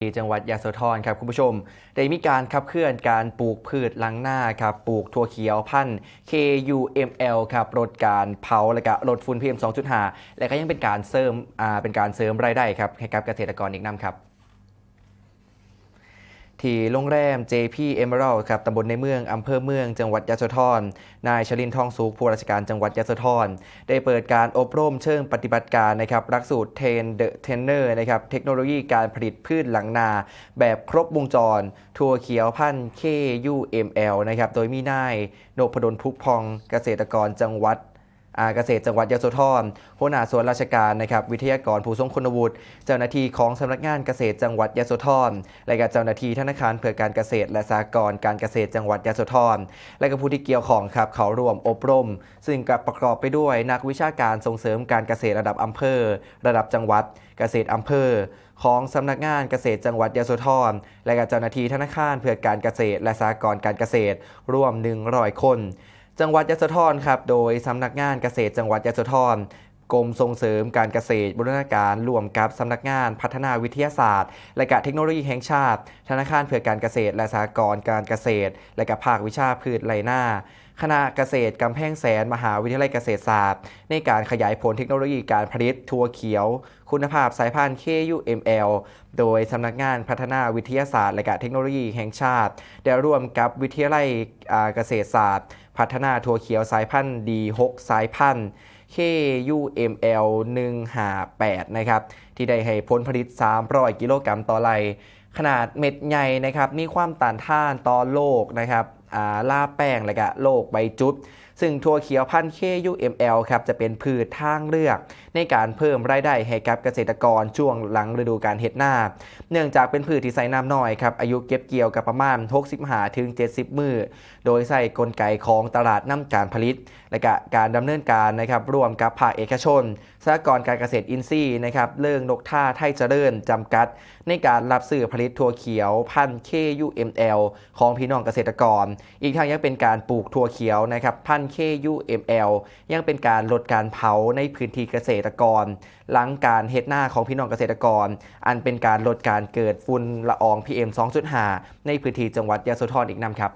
ที่จังหวัดยะโสธรครับคุณผู้ชม ได้มีการขับเคลื่อนการปลูกพืชล้างหน้าครับปลูกถั่วเขียวพันธุ์ KUML ครับลดการเผาและก็ลดฝุ่น PM 2.5 และก็ยังเป็นการเสริมอ่าเป็นการเสริมรายได้ครับให้กับเกษตรกรอีกนำครับ ที่โรงแรม JP Emerald ครับตำบลในเมือง อำเภอเมือง จังหวัดยะโสธร นายชลินทองสุขผู้ราชการจังหวัดยะโสธร ได้เปิดการอบรมเชิงปฏิบัติการนะครับหลักสูตรเทนเดอะเทนเนอร์นะครับเทคโนโลยีการผลิตพืชหลังนา แบบครบวงจร ทั่วเขียวพันธุ์ KUML นะครับโดยมีนายนพดลพุกพองเกษตรกรจังหวัด เกษตรจังหวัดยะโสธรหัวหน้าส่วนราชการนะครับวิทยากรผู้ทรงคุณวุฒิเจ้าหน้าที่ของสำนักงานเกษตรจังหวัดยะโสธรและก็เจ้าหน้าที่ธนาคารเพื่อการเกษตร และสหกรณ์การเกษตรจังหวัดยะโสธรและก็ผู้ที่เกี่ยวข้องครับเขาร่วมอบรม ซึ่งก็ประกอบไปด้วยนักวิชาการส่งเสริมการเกษตรระดับอำเภอ ระดับจังหวัดเกษตรอำเภอ ของสำนักงานเกษตรจังหวัดยะโสธรและก็เจ้าหน้าที่ธนาคารเพื่อการเกษตร และสหกรณ์การเกษตรรวม 100 คน จังหวัดยะโสธรครับ โดยสำนักงานเกษตรจังหวัดยะโสธรกรมส่งเสริมการเกษตรบูรณาการร่วมกับสำนักงานพัฒนาวิทยาศาสตร์ และกเทคโนโลยีแห่งชาติ ธนาคารเพื่อการเกษตรและสหกรณ์การเกษตร และกับภาควิชาพืชไรหน้า คณะเกษตรกำแพงแสน มหาวิทยาลัยเกษตรศาสตร์ ในการขยายผลเทคโนโลยีการผลิตถั่วเขียว คุณภาพสายพันธุ์ KUML โดยสำนักงานพัฒนาวิทยาศาสตร์ และเทคโนโลยีแห่งชาติ ได้ร่วมกับวิทยาลัยเกษตรศาสตร์ พัฒนาถั่วเขียวสายพันธุ์ D6 สายพันธุ์ KUML 158นะครับที่ได้ให้ผลผลิต 300 กิโลกรัมต่อไร่ขนาดเม็ดใหญ่นะครับ มีความต้านทานต่อโรคนะครับ อ่าล่าแป้งและก็โรคใบจุด ซึ่งถั่วเขียวพันธุ์ KUML ครับจะเป็นพืชทางเลือก ในการเพิ่มรายได้ให้กับเกษตรกรช่วงหลังฤดูการเห็ดหน้าเนื่องจากเป็นพืชที่ใส่น้ำน้อยครับอายุเก็บเกี่ยวกับประมาณ 65ถึง70 มือ โดยใส่กลไกของตลาดน้ำการผลิต และกการดำเนินการนะครับร่วมกับภาคเอกชนสหกรณ์การเกษตรอินทรีย์นะครับเลิงนกท่าไทยเจริญจำกัด ในการรับซื้อผลิตถั่วเขียวพันธุ์ KUML ของพี่น้องเกษตรกร อีกทั้งยังเป็นการปลูกถั่วเขียวนะครับพันธุ์ KUML ยังเป็นการลดการเผาในพื้นที่เกษตรกร หลังการเฮ็ดหน้าของพี่น้องเกษตรกร อันเป็นการลดการเกิดฝุ่นละออง PM 2.5 ในพื้นที่จังหวัดยะโสธรอีกนำครับ